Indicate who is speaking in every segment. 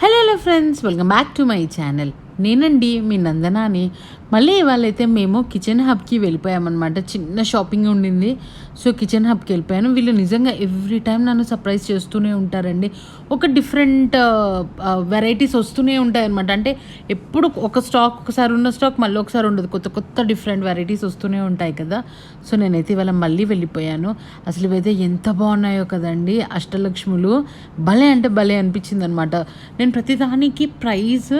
Speaker 1: Hello hello friends welcome back to my channel నేనండి మీ నందనాని. మళ్ళీ ఇవాళైతే మేము కిచెన్ హబ్కి వెళ్ళిపోయామన్నమాట. చిన్న షాపింగ్ ఉండింది. సో కిచెన్ హబ్కి వెళ్ళిపోయాను. వీళ్ళు నిజంగా ఎవ్రీ టైం నన్ను సర్ప్రైజ్ చేస్తూనే ఉంటారండి. ఒక డిఫరెంట్ వెరైటీస్ వస్తూనే ఉంటాయి అనమాట అంటే ఎప్పుడు ఒక స్టాక్ ఒకసారి ఉన్న స్టాక్ మళ్ళీ ఒకసారి ఉండదు. కొత్త కొత్త డిఫరెంట్ వెరైటీస్ వస్తూనే ఉంటాయి కదా. సో నేనైతే ఇవాళ మళ్ళీ వెళ్ళిపోయాను. అసలు ఇవైతే ఎంత బాగున్నాయో కదండి. అష్టలక్ష్ములు. భలే అంటే భలే అనిపించింది అనమాట నేను ప్రతిదానికి ప్రైస్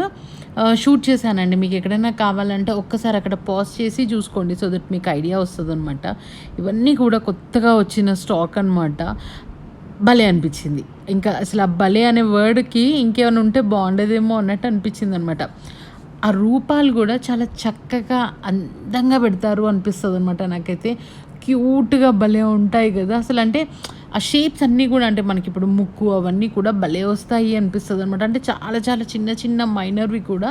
Speaker 1: షూట్ చేశానండి. మీకు ఎక్కడైనా కావాలంటే ఒక్కసారి అక్కడ పాజ్ చేసి చూసుకోండి. సో దట్ మీకు ఐడియా వస్తుంది అనమాట ఇవన్నీ కూడా కొత్తగా వచ్చిన స్టాక్ అనమాట భలే అనిపించింది. ఇంకా అసలు ఆ భలే అనే వర్డ్కి ఇంకేమైనా ఉంటే బాగుండేదేమో అన్నట్టు అనిపించింది అనమాట ఆ రూపాలు కూడా చాలా చక్కగా అందంగా పెడతారు అనిపిస్తుంది అనమాట నాకైతే క్యూట్గా భలే ఉంటాయి కదా. అసలు అంటే ఆ షేప్స్ అన్నీ కూడా అంటే మనకి ఇప్పుడు ముక్కు అవన్నీ కూడా భలే వస్తాయి అనిపిస్తుంది అనమాట అంటే చాలా చాలా చిన్న చిన్న మైనర్వి కూడా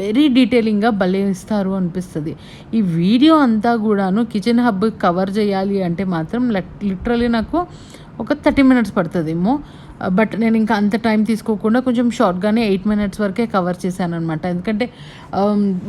Speaker 1: వెరీ డీటెయిలింగ్గా భలే ఇస్తారు అనిపిస్తుంది. ఈ వీడియో అంతా కూడాను కిచెన్ హబ్ కవర్ చేయాలి అంటే మాత్రం లిటరలీ నాకు ఒక థర్టీ మినిట్స్ పడుతుందేమో. బట్ నేను ఇంకా అంత టైం తీసుకోకుండా కొంచెం షార్ట్గానే ఎయిట్ మినిట్స్ వరకే కవర్ చేశాను అనమాట ఎందుకంటే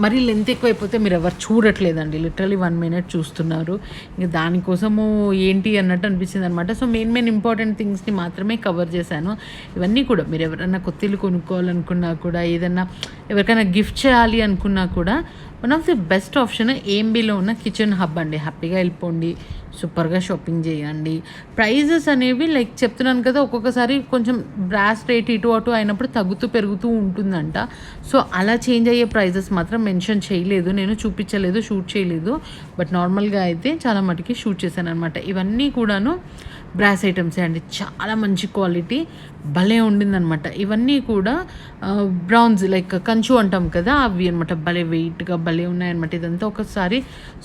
Speaker 1: మరీ లెంత్ ఎక్కువైపోతే మీరు ఎవరు చూడట్లేదండి. లిటరలీ వన్ మినిట్ చూస్తున్నారు. ఇంకా దానికోసము ఏంటి అన్నట్టు అనిపించింది అనమాట సో మెయిన్ మెయిన్ ఇంపార్టెంట్ థింగ్స్ని మాత్రమే కవర్ చేశాను. ఇవన్నీ కూడా మీరు ఎవరైనా కొత్త ఇల్లు కొనుక్కోవాలనుకున్నా కూడా ఏదన్నా ఎవరికైనా గిఫ్ట్ చేయాలి అనుకున్నా కూడా one of the best option ఏంబీలో ఉన్న కిచెన్ హబ్ అండి. హ్యాపీగా వెళ్ళిపోండి. సూపర్గా షాపింగ్ చేయండి. ప్రైజెస్ అనేవి లైక్ చెప్తున్నాను కదా ఒక్కొక్కసారి కొంచెం బ్రాస్ రేట్ ఇటు అటు అయినప్పుడు తగ్గుతూ పెరుగుతూ ఉంటుందంట. సో అలా చేంజ్ అయ్యే ప్రైజెస్ మాత్రం మెన్షన్ చేయలేదు. నేను చూపించలేదు షూట్ చేయలేదు. బట్ నార్మల్గా అయితే చాలా మటుకి షూట్ చేశాను అనమాట ఇవన్నీ కూడాను బ్రాస్ ఐటమ్సే అండి. చాలా మంచి క్వాలిటీ. భలే ఉండిందనమాట ఇవన్నీ కూడా బ్రౌన్స్ లైక్ కంచు అంటాం కదా అవి అనమాట భలే వెయిట్గా భలే ఉన్నాయన్నమాట. ఇదంతా ఒకసారి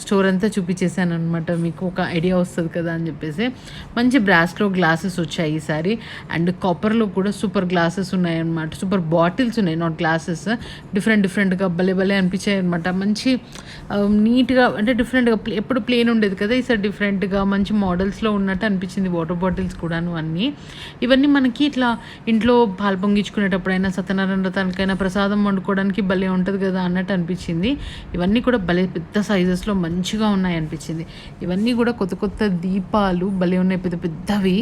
Speaker 1: స్టోర్ అంతా చూపించేసాను అనమాట మీకు ఒక ఐడియా వస్తుంది కదా అని చెప్పేసి. మంచి బ్రాస్లో గ్లాసెస్ వచ్చాయి ఈసారి అండ్ కాపర్లో కూడా సూపర్ గ్లాసెస్ ఉన్నాయన్నమాట. సూపర్ బాటిల్స్ ఉన్నాయి నాట్ గ్లాసెస్. డిఫరెంట్ డిఫరెంట్గా భలే భలే అనిపించాయి అనమాట మంచి నీట్గా అంటే డిఫరెంట్గా ఎప్పుడు ప్లేన్ ఉండేది కదా ఈసారి డిఫరెంట్గా మంచి మోడల్స్లో ఉన్నట్టు అనిపించింది. వాటర్ బాటిల్స్ కూడాను అన్నీ. ఇవన్నీ మనకి ఇట్లా ఇంట్లో పాలు పొంగించుకునేటప్పుడైనా సత్యనారాయణ వ్రతానికైనా ప్రసాదం వండుకోవడానికి భలే ఉంటుంది కదా అన్నట్టు అనిపించింది. ఇవన్నీ కూడా భలే పెద్ద సైజెస్లో మంచిగా ఉన్నాయి అనిపించింది. ఇవన్నీ కూడా కొత్త కొత్త దీపాలు భలే ఉన్నాయి. పెద్ద పెద్దవి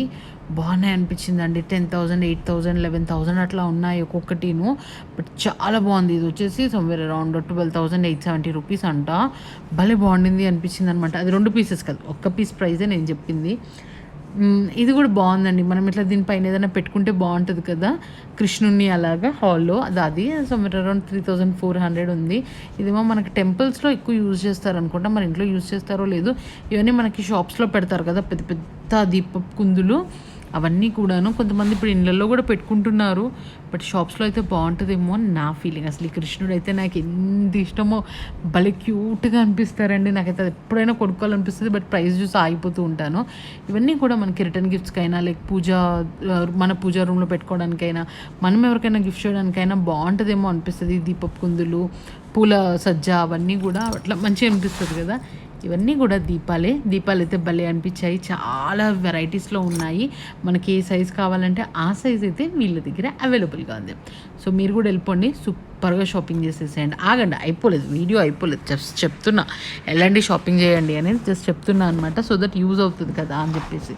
Speaker 1: బాగున్నాయి అనిపించింది అండి ten thousand eight thousand eleven thousand అట్లా ఉన్నాయి ఒక్కొక్కటిను. బట్ చాలా బాగుంది. ఇది వచ్చేసి somewhere around twelve thousand eight seventy rupees అంట. భలే బాగుండింది అనిపించింది అనమాట అది రెండు పీసెస్ కాదు ఒక్క పీస్ ప్రైజే నేను చెప్పింది. ఇది కూడా బాగుందండి. మనం ఇట్లా దీనిపైన ఏదైనా పెట్టుకుంటే బాగుంటుంది కదా. కృష్ణుని అలాగా హాల్లో. అది అది. Somewhere around three thousand four hundred ఉంది. ఇదేమో మనకి టెంపుల్స్లో ఎక్కువ యూజ్ చేస్తారు అనుకుంటా మన ఇంట్లో యూజ్ చేస్తారో లేదు. ఇవన్నీ మనకి షాప్స్లో పెడతారు కదా పెద్ద పెద్ద దీప కుందులు. అవన్నీ కూడాను కొంతమంది ఇప్పుడు ఇళ్ళల్లో కూడా పెట్టుకుంటున్నారు. బట్ షాప్స్లో అయితే బాగుంటుందేమో అని నా ఫీలింగ్. అసలు ఈ కృష్ణుడు అయితే నాకు ఎంత ఇష్టమో భలే క్యూట్గా అనిపిస్తారండి. నాకైతే అది ఎప్పుడైనా కొనుక్కోవాలనిపిస్తుంది. బట్ ప్రైస్ చూసి ఆగిపోతూ ఉంటాను. ఇవన్నీ కూడా మనకి రిటర్న్ గిఫ్ట్స్కైనా లైక్ పూజ మన పూజా రూమ్లో పెట్టుకోవడానికైనా మనం ఎవరికైనా గిఫ్ట్ చేయడానికైనా బాగుంటుందేమో అనిపిస్తుంది. దీపపు కుందులు పూల సజ్జ అవన్నీ కూడా అట్లా మంచిగా అనిపిస్తుంది కదా. ఇవన్నీ కూడా దీపాలే. దీపాలు అయితే భలే అనిపించాయి. చాలా వెరైటీస్లో ఉన్నాయి. మనకి ఏ సైజ్ కావాలంటే ఆ సైజ్ అయితే వీళ్ళ దగ్గర అవైలబుల్గా ఉంది. సో మీరు కూడా వెళ్ళిపోండి. సూపర్గా షాపింగ్ చేసేసేయండి. ఆగండి అయిపోలేదు. వీడియో అయిపోలేదు. జస్ట్ చెప్తున్నా. ఎలాంటి షాపింగ్ చేయండి అనేది జస్ట్ చెప్తున్నా అనమాట సో దట్ యూజ్ అవుతుంది కదా అని చెప్పేసి.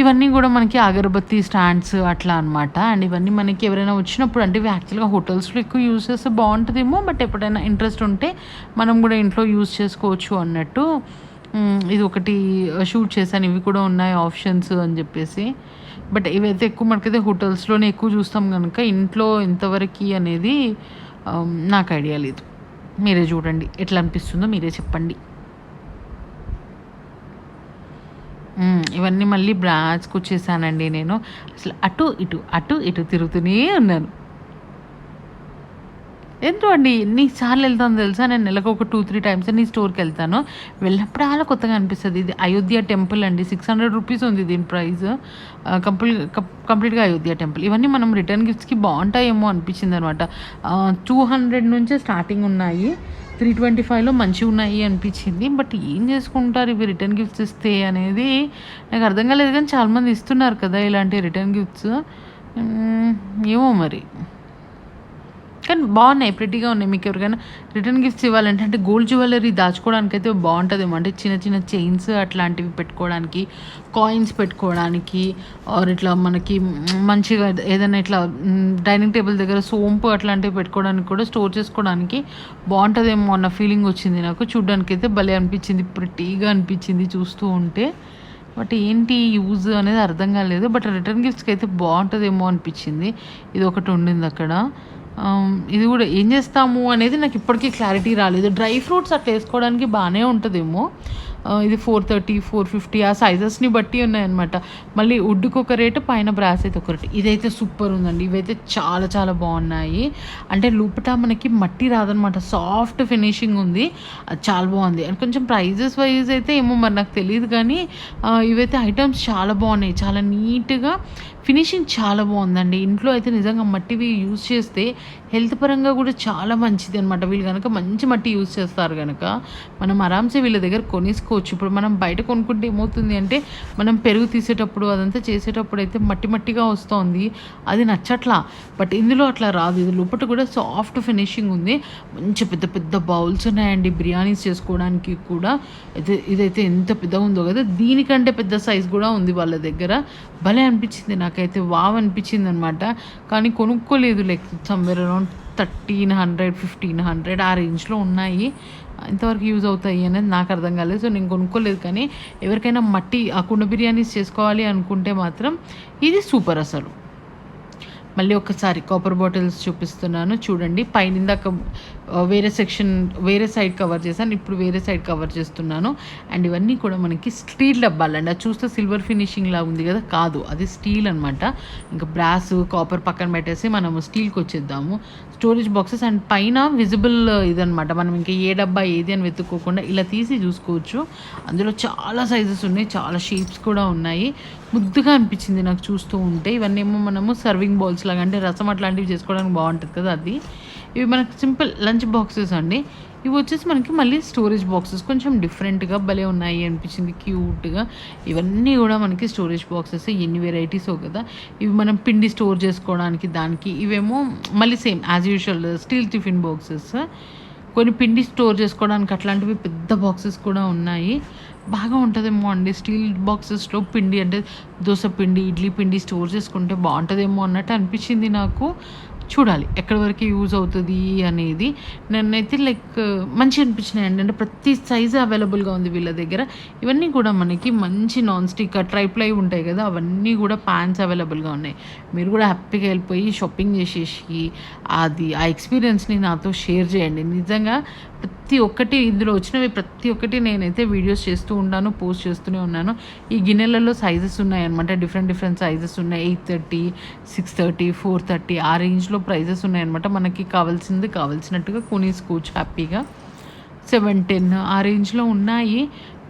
Speaker 1: ఇవన్నీ కూడా మనకి అగరబత్తి స్టాండ్స్ అట్లా అనమాట అండ్ ఇవన్నీ మనకి ఎవరైనా వచ్చినప్పుడు అంటే ఇవి యాక్చువల్గా హోటల్స్లో ఎక్కువ యూజ్ చేస్తే బాగుంటుందేమో బట్ ఎప్పుడైనా ఇంట్రెస్ట్ ఉంటే మనం కూడా ఇంట్లో యూస్ చేసుకోవచ్చు అన్నట్టు. ఇది ఒకటి uh, షూట్ చేశాను. ఇవి కూడా ఉన్నాయి ఆప్షన్స్ అని చెప్పేసి. బట్ ఇవైతే ఎక్కువ మనకైతే హోటల్స్లోనే ఎక్కువ చూస్తాం కనుక ఇంట్లో ఎంతవరకు అనేది um, నాకు ఐడియా లేదు. మీరే చూడండి. ఎట్లా అనిపిస్తుందో మీరే చెప్పండి మ్మ్. ఇవన్నీ మళ్ళీ బ్రాచ్కు వచ్చేసానండి నేను. అసలు అటు ఇటు అటు ఇటు తిరుగుతూనే ఉన్నాను. ఎంతో అండి? ఎన్నిసార్లు వెళ్తాను తెలుసా? నేను నెలకు ఒక టూ త్రీ టైమ్స్ నీ స్టోర్కి వెళ్తాను. వెళ్ళినప్పుడు అలా కొత్తగా అనిపిస్తుంది. ఇది అయోధ్య టెంపుల్ అండి. సిక్స్ హండ్రెడ్ రూపీస్ ఉంది దీని ప్రైస్. కంప్లీట్ కంప్లీట్గా అయోధ్య టెంపుల్. ఇవన్నీ మనం రిటర్న్ గిఫ్ట్స్కి బాగుంటాయేమో అనిపించింది అనమాట టూ హండ్రెడ్ నుంచే స్టార్టింగ్ ఉన్నాయి. త్రీ ట్వంటీ ఫైవ్లో మంచిగా ఉన్నాయి అనిపించింది. బట్ ఏం చేసుకుంటారు? ఇవి రిటర్న్ గిఫ్ట్స్ ఇస్తే అనేది నాకు అర్థం కాలేదు కానీ చాలామంది ఇస్తున్నారు కదా ఇలాంటి రిటర్న్ గిఫ్ట్స్. ఏమో మరి. కానీ బాగున్నాయి ప్రిటీగా ఉన్నాయి. మీకు ఎవరికైనా రిటర్న్ గిఫ్ట్స్ ఇవ్వాలంటే అంటే గోల్డ్ జ్యువెలరీ దాచుకోవడానికి అయితే బాగుంటుందేమో. అంటే చిన్న చిన్న చైన్స్ అట్లాంటివి పెట్టుకోవడానికి కాయిన్స్ పెట్టుకోవడానికి ఆర్ ఇట్లా మనకి మంచిగా ఏదైనా ఇట్లా డైనింగ్ టేబుల్ దగ్గర సోంపు అట్లాంటివి పెట్టుకోవడానికి కూడా స్టోర్ చేసుకోవడానికి బాగుంటుందేమో అన్న ఫీలింగ్ వచ్చింది నాకు. చూడడానికి అయితే భలే అనిపించింది ప్రిటీగా అనిపించింది చూస్తూ ఉంటే. బట్ ఏంటి యూజ్ అనేది అర్థం కాలేదు. బట్ రిటర్న్ గిఫ్ట్స్కి అయితే బాగుంటుందేమో అనిపించింది. ఇది ఒకటి ఉండింది అక్కడ. ఇది కూడా ఏం చేస్తాము అనేది నాకు ఇప్పటికీ క్లారిటీ రాలేదు. డ్రై ఫ్రూట్స్ అట్లా వేసుకోవడానికి బాగానే ఉంటుందేమో. ఇది ఫోర్ థర్టీ ఫోర్ ఫిఫ్టీ ఆ సైజెస్ని బట్టి ఉన్నాయన్నమాట. మళ్ళీ వుడ్కి ఒక రేటు పైన బ్రాస్ అయితే ఒక రేటు ఇదైతే సూపర్ ఉందండి. ఇవైతే చాలా చాలా బాగున్నాయి. అంటే లోపట మనకి మట్టి రాదనమాట సాఫ్ట్ ఫినిషింగ్ ఉంది. అది చాలా బాగుంది. అండ్ కొంచెం ప్రైజెస్ వైజ్ అయితే ఏమో మరి నాకు తెలియదు కానీ ఇవైతే ఐటమ్స్ చాలా బాగున్నాయి. చాలా నీట్గా ఫినిషింగ్ చాలా బాగుందండి. ఇంట్లో అయితే నిజంగా మట్టివి యూజ్ చేస్తే హెల్త్ పరంగా కూడా చాలా మంచిది అనమాట వీళ్ళు కనుక మంచి మట్టి యూజ్ చేస్తారు కనుక మనం ఆరామ్సే వీళ్ళ దగ్గర కొనేసుకోవచ్చు. ఇప్పుడు మనం బయట కొనుక్కుంటే ఏమవుతుంది అంటే మనం పెరుగు తీసేటప్పుడు అదంతా చేసేటప్పుడు అయితే మట్టి మట్టిగా వస్తుంది. అది నచ్చట్లా. బట్ ఇందులో అట్లా రాదు. ఇది లోపల కూడా సాఫ్ట్ ఫినిషింగ్ ఉంది. మంచి పెద్ద పెద్ద బౌల్స్ ఉన్నాయండి. బిర్యానీస్ చేసుకోవడానికి కూడా. అయితే ఇదైతే ఎంత పెద్దగా ఉందో కదా. దీనికంటే పెద్ద సైజ్ కూడా ఉంది వాళ్ళ దగ్గర. భలే అనిపించింది నాకైతే. వావ్ అనిపించింది అనమాట కానీ కొనుక్కోలేదు. Like somewhere around thirteen hundred fifteen hundred ఆ రేంజ్లో ఉన్నాయి. ఎంతవరకు యూజ్ అవుతాయి అనేది నాకు అర్థం కాలేదు. సో నేను కొనుక్కోలేదు కానీ ఎవరికైనా మట్టి ఆ కుండ బిర్యానీస్ చేసుకోవాలి అనుకుంటే మాత్రం ఇది సూపర్ అసలు. మళ్ళీ ఒకసారి కాపర్ బాటిల్స్ చూపిస్తున్నాను. చూడండి పైన ఇందాక వేరే సెక్షన్ వేరే సైడ్ కవర్ చేశాను. ఇప్పుడు వేరే సైడ్ కవర్ చేస్తున్నాను. అండ్ ఇవన్నీ కూడా మనకి స్టీల్ డబ్బాలండి. అది చూస్తే సిల్వర్ ఫినిషింగ్ లా ఉంది కదా? కాదు అది స్టీల్ అనమాట ఇంకా బ్రాస్ కాపర్ పక్కన పెట్టేసి మనము స్టీల్కి వచ్చేద్దాము. స్టోరేజ్ బాక్సెస్ అండ్ పైన విజిబుల్ ఇదనమాట మనం ఇంకా ఏ డబ్బా ఏది అని వెతుక్కోకుండా ఇలా తీసి చూసుకోవచ్చు. అందులో చాలా సైజెస్ ఉన్నాయి. చాలా షేప్స్ కూడా ఉన్నాయి. ముద్దుగా అనిపించింది నాకు చూస్తూ ఉంటే. ఇవన్నీ ఏమో మనము సర్వింగ్ బౌల్స్ లాగా అంటే రసం అట్లాంటివి చేసుకోవడానికి బాగుంటుంది కదా అది. ఇవి మనకు సింపుల్ లంచ్ బాక్సెస్ అండి. ఇవి వచ్చేసి మనకి మళ్ళీ స్టోరేజ్ బాక్సెస్ కొంచెం డిఫరెంట్గా భలే ఉన్నాయి అనిపించింది క్యూట్గా ఇవన్నీ కూడా మనకి స్టోరేజ్ బాక్సెస్ ఎన్ని వెరైటీస్ కదా. ఇవి మనం పిండి స్టోర్ చేసుకోవడానికి దానికి ఇవేమో మళ్ళీ same as usual steel tiffin boxes కొన్ని పిండి స్టోర్ చేసుకోవడానికి అట్లాంటివి పెద్ద బాక్సెస్ కూడా ఉన్నాయి. బాగా ఉంటుందేమో అండి. స్టీల్ బాక్సెస్లో పిండి అంటే దోశ పిండి ఇడ్లీ పిండి స్టోర్ చేసుకుంటే బాగుంటుందేమో అన్నట్టు అనిపించింది నాకు. చూడాలి ఎక్కడి వరకు యూజ్ అవుతుంది అనేది. నన్నైతే లైక్ మంచి అనిపించినాయి అండి అంటే ప్రతి సైజు అవైలబుల్గా ఉంది వీళ్ళ దగ్గర. ఇవన్నీ కూడా మనకి మంచి నాన్ స్టిక్ ట్రైప్లై ఉంటాయి కదా అవన్నీ కూడా ప్యాన్స్ అవైలబుల్గా ఉన్నాయి. మీరు కూడా హ్యాపీగా వెళ్ళిపోయి షాపింగ్ చేసేసి అది ఆ ఎక్స్పీరియన్స్ని నాతో షేర్ చేయండి. నిజంగా ప్రతి ఒక్కటి ఇందులో వచ్చినవి ప్రతి ఒక్కటి నేనైతే వీడియోస్ చేస్తూ ఉన్నాను పోస్ట్ చేస్తూనే ఉన్నాను. ఈ గిన్నెలలో సైజెస్ ఉన్నాయన్నమాట. డిఫరెంట్ డిఫరెంట్ సైజెస్ ఉన్నాయి. Eight thirty six thirty four thirty ఆ రేంజ్లో ప్రైజెస్ ఉన్నాయన్నమాట. మనకి కావాల్సింది కావాల్సినట్టుగా కొనేసుకోవచ్చు హ్యాపీగా సెవెన్ టెన్ ఆ రేంజ్లో ఉన్నాయి.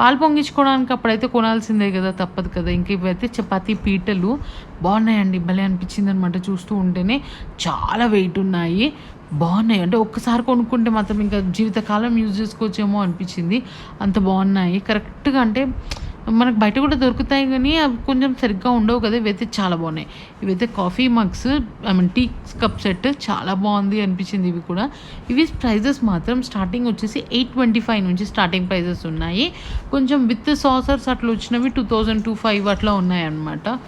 Speaker 1: పాలు పొంగించుకోవడానికి అప్పుడైతే కొనాల్సిందే కదా తప్పదు కదా. ఇంక ఇవైతే చపాతీ పీటలు బాగున్నాయండి. భలే అనిపించింది అనమాట చూస్తూ ఉంటేనే. చాలా వెయిట్ ఉన్నాయి. బాగున్నాయి. అంటే ఒక్కసారి కొనుక్కుంటే మాత్రం ఇంకా జీవితకాలం యూజ్ చేసుకోవచ్చేమో అనిపించింది. అంత బాగున్నాయి. కరెక్ట్గా అంటే మనకు బయట కూడా దొరుకుతాయి కానీ అవి కొంచెం సరిగ్గా ఉండవు కదా. ఇవైతే చాలా బాగున్నాయి. ఇవైతే coffee mugs I mean tea cup set చాలా బాగుంది అనిపించింది ఇవి కూడా. ఇవి ప్రైజెస్ మాత్రం స్టార్టింగ్ వచ్చేసి ఎయిట్ ట్వంటీ ఫైవ్ నుంచి స్టార్టింగ్ ప్రైజెస్ ఉన్నాయి. కొంచెం విత్ సాసర్స్ అట్లా వచ్చినవి టూ థౌజండ్ టూ ఫైవ్ అట్లా ఉన్నాయి అన్నమాట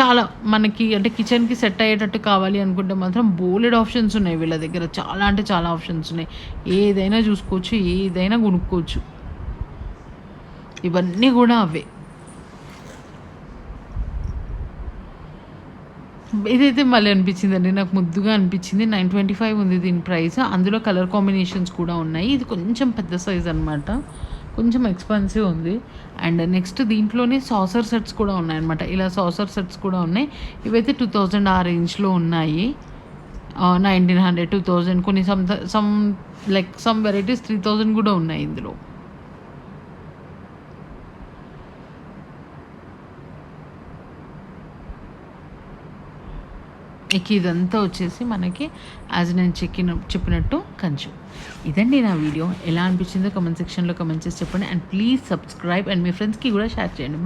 Speaker 1: చాలా మనకి అంటే కిచెన్కి సెట్ అయ్యేటట్టు కావాలి అనుకుంటే మాత్రం బోలెడ్ ఆప్షన్స్ ఉన్నాయి వీళ్ళ దగ్గర. చాలా అంటే చాలా ఆప్షన్స్ ఉన్నాయి. ఏదైనా చూసుకోవచ్చు ఏదైనా కొనుక్కోవచ్చు. ఇవన్నీ కూడా అవే. ఇదైతే మళ్ళీ అనిపించిందండి. నాకు ముద్దుగా అనిపించింది. నైన్ ట్వంటీ ఫైవ్ ఉంది దీని ప్రైస్. అందులో కలర్ కాంబినేషన్స్ కూడా ఉన్నాయి. ఇది కొంచెం పెద్ద సైజ్ అనమాట కొంచెం ఎక్స్పెన్సివ్ ఉంది. అండ్ నెక్స్ట్ దీంట్లోనే సాసర్ సెట్స్ కూడా ఉన్నాయన్నమాట. ఇలా సాసర్ సెట్స్ కూడా ఉన్నాయి. ఇవైతే టూ థౌజండ్ ఆ రేంజ్లో ఉన్నాయి. Nineteen hundred two thousand. కొన్ని some some like some varieties three thousand కూడా ఉన్నాయి ఇందులో. ఇక ఇదంతా వచ్చేసి మనకి యాజ్ నేను చెక్కిన చెప్పినట్టు కంచు. ఇదండి నా వీడియో. ఎలా అనిపించిందో కమెంట్ సెక్షన్లో కమెంట్ చేసి చెప్పండి. అండ్ ప్లీజ్ సబ్స్క్రైబ్ అండ్ మీ ఫ్రెండ్స్కి కూడా షేర్ చేయండి.